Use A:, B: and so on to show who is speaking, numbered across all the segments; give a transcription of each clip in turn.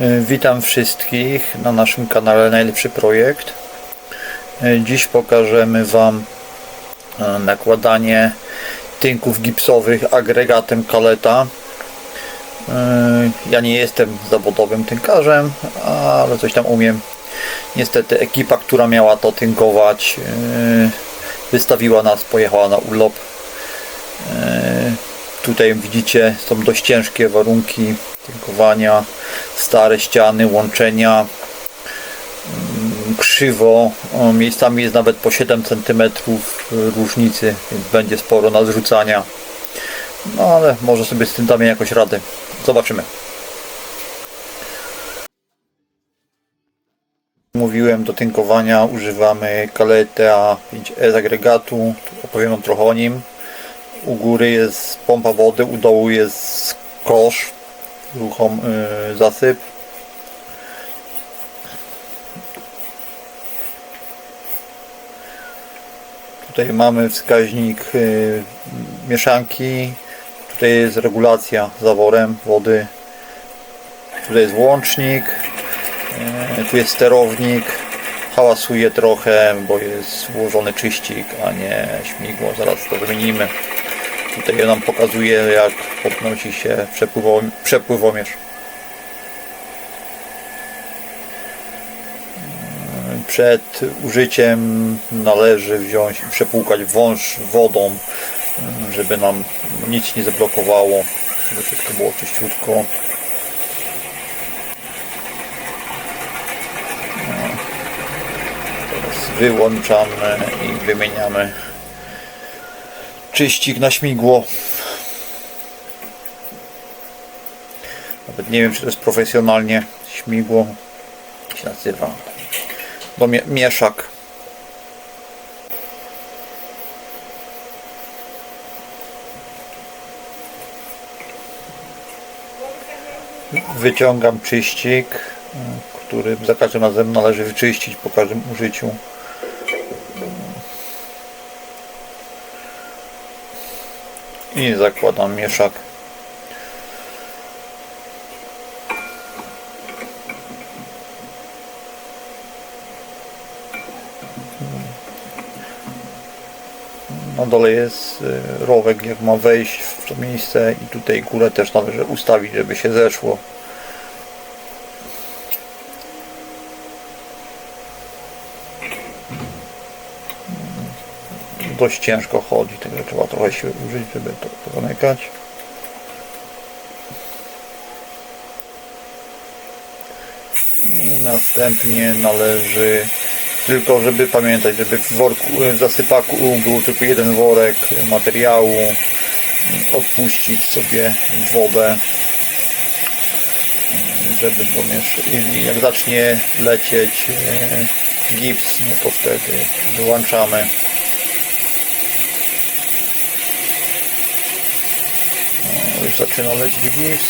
A: E, Witam wszystkich na naszym kanale Najlepszy Projekt. E, Dziś pokażemy Wam e, nakładanie tynków gipsowych agregatem kaleta. Ja nie jestem zawodowym tynkarzem, ale coś tam umiem. Niestety ekipa, która miała to tynkować, wystawiła nas, pojechała na urlop. Tutaj widzicie, są dość ciężkie warunki tynkowania, stare ściany, łączenia, mm, krzywo, miejscami jest nawet po 7 cm różnicy, więc będzie sporo na zrzucania. No ale może sobie z tym damy jakoś radę. Zobaczymy. Mówiłem, do tynkowania używamy Kaleta 5E z agregatu. Tu opowiem trochę o nim. U góry jest pompa wody, u dołu jest kosz, ruchom y, zasyp. Tutaj mamy wskaźnik y, mieszanki. Tutaj jest regulacja zaworem wody. Tutaj jest włącznik. y, Tu jest sterownik. Hałasuje trochę, bo jest włożony czyścik, a nie śmigło. Zaraz to wymienimy. Tutaj nam pokazuje jak podnosi się przepływo- przepływomierz. Przed użyciem należy wziąć i przepłukać wąż wodą, żeby nam nic nie zablokowało, żeby wszystko było czyściutko. Teraz wyłączamy i wymieniamy czyścik na śmigło. Nawet nie wiem, czy to jest profesjonalnie śmigło. Się nazywa? Do mie- mieszak. Wyciągam czyścik, który za każdym razem należy wyczyścić po każdym użyciu. I zakładam mieszak. Na dole jest y, rowek, jak ma wejść w to miejsce i tutaj górę też należy ustawić, żeby się zeszło. Dość ciężko chodzi, także trzeba trochę siły użyć, żeby to zamykać. I następnie należy tylko żeby pamiętać, żeby w worku, w zasypaku był tylko jeden worek materiału, odpuścić sobie wodę, żeby i jak zacznie lecieć e, gips, no to wtedy wyłączamy. O, już zaczyna lecieć gips.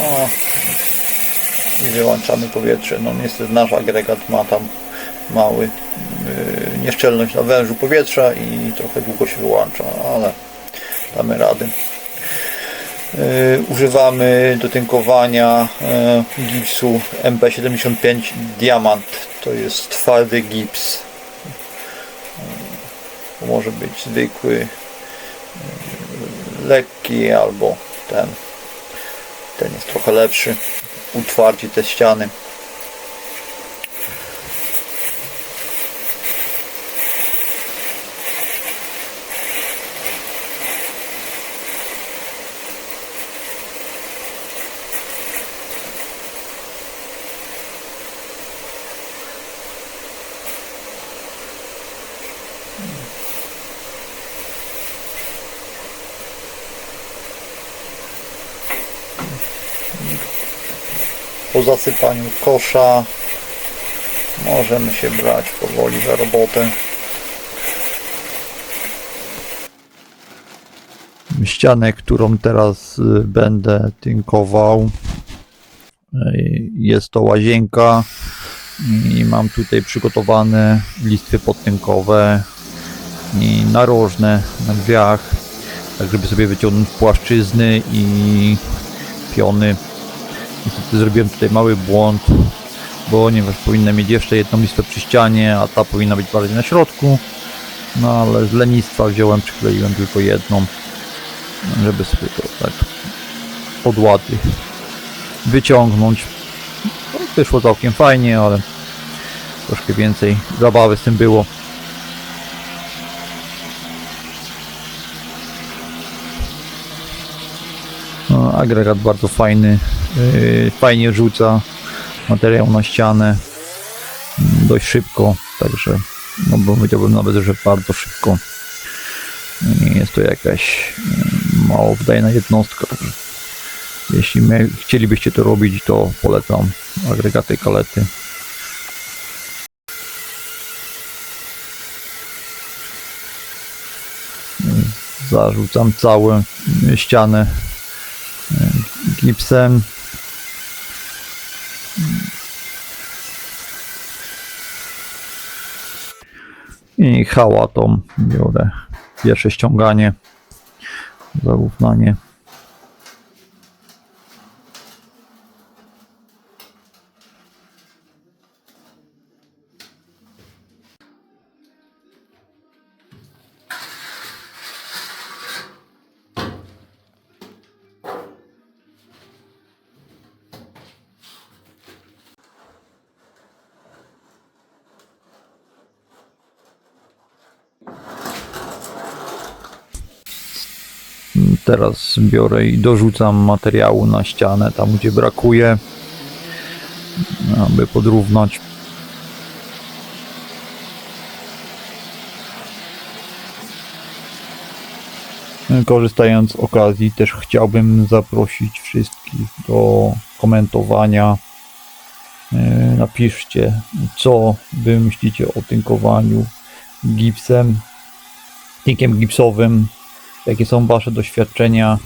A: O, i wyłączamy powietrze. No niestety nasz agregat ma tam mały yy, nieszczelność na wężu powietrza i trochę długo się wyłącza, ale damy radę. Yy, używamy do tynkowania yy, gipsu MP75 Diamant. To jest twardy gips. Yy, może być zwykły, yy, lekki albo ten. Ten jest trochę lepszy utwardzi te ściany. Po zasypaniu kosza. Możemy się brać powoli za robotę. Ścianę, którą teraz y, będę tynkował. Y, jest to łazienka i mam tutaj przygotowane listwy podtynkowe i narożne na drzwiach tak żeby sobie wyciągnąć płaszczyzny i piony Niestety zrobiłem tutaj mały błąd, ponieważ powinna mieć jeszcze jedną listę przy ścianie, a ta powinna być bardziej na środku. No ale z lenistwa wziąłem, przykleiłem tylko jedną, żeby sobie to tak od wyciągnąć. No, wyszło całkiem fajnie, ale troszkę więcej zabawy z tym było. No, agregat bardzo fajny, fajnie rzuca materiał na ścianę mm, dość szybko, także no bo powiedziałbym nawet, że bardzo szybko. Nie jest to jakaś yy, mało wydajna jednostka. Także jeśli chcielibyście to robić, to polecam agregaty kalety. Zarzucam całą ścianę e, gipsem. I hałatą biorę pierwsze ściąganie, zarównanie. Teraz biorę i dorzucam materiału na ścianę, tam gdzie brakuje, aby podrównać. Korzystając z okazji, też chciałbym zaprosić wszystkich do komentowania. E, Napiszcie, co wy myślicie o tynkowaniu gipsem, tynkiem gipsowym, jakie są Wasze doświadczenia.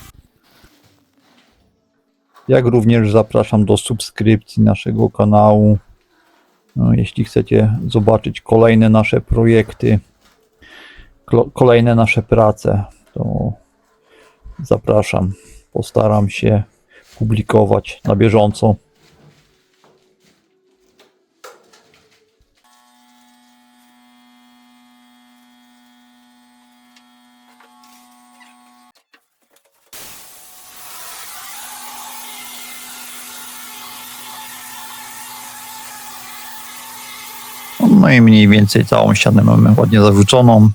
A: Jak również zapraszam do subskrypcji naszego kanału. No, jeśli chcecie zobaczyć kolejne nasze projekty, kolejne nasze prace, to zapraszam. Postaram się publikować na bieżąco. No i mniej więcej całą ścianę mamy ładnie zarzuconą.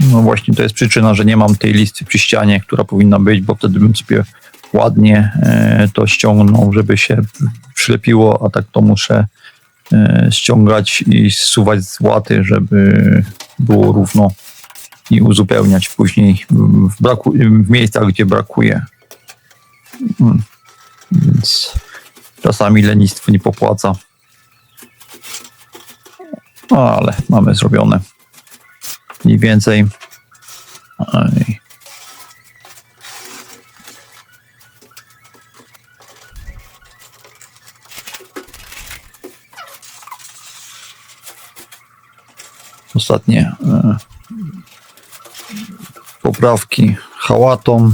A: No właśnie to jest przyczyna, że nie mam tej listy przy ścianie, która powinna być, bo wtedy bym sobie ładnie e, to ściągnął, żeby się przylepiło, a tak to muszę e, ściągać i zsuwać z łaty, żeby było równo i uzupełniać później w, braku, w miejscach, gdzie brakuje. Mm. Więc czasami lenistwo nie popłaca. No, ale mamy zrobione. Mniej więcej. Ej. Ostatnie e, poprawki hałatą.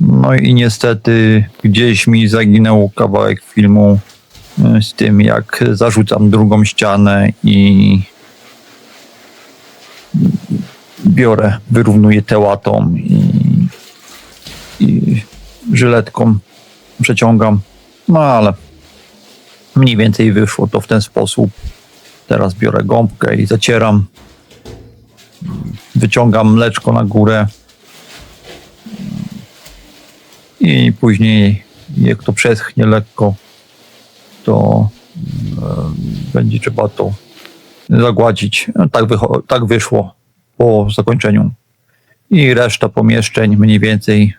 A: No i niestety gdzieś mi zaginął kawałek filmu e, z tym, jak zarzucam drugą ścianę i biorę, wyrównuję tełatą i, i żyletką przeciągam. No ale mniej więcej wyszło to w ten sposób. Teraz biorę gąbkę i zacieram. Wyciągam mleczko na górę. I później, jak to przeschnie lekko, to będzie trzeba to zagładzić. Tak, tak wyszło po zakończeniu. I reszta pomieszczeń mniej więcej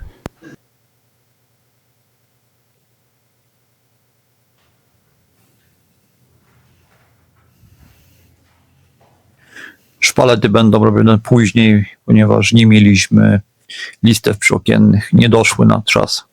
A: Szpalety będą robione później, ponieważ nie mieliśmy listew przyokiennych, nie doszły na czas.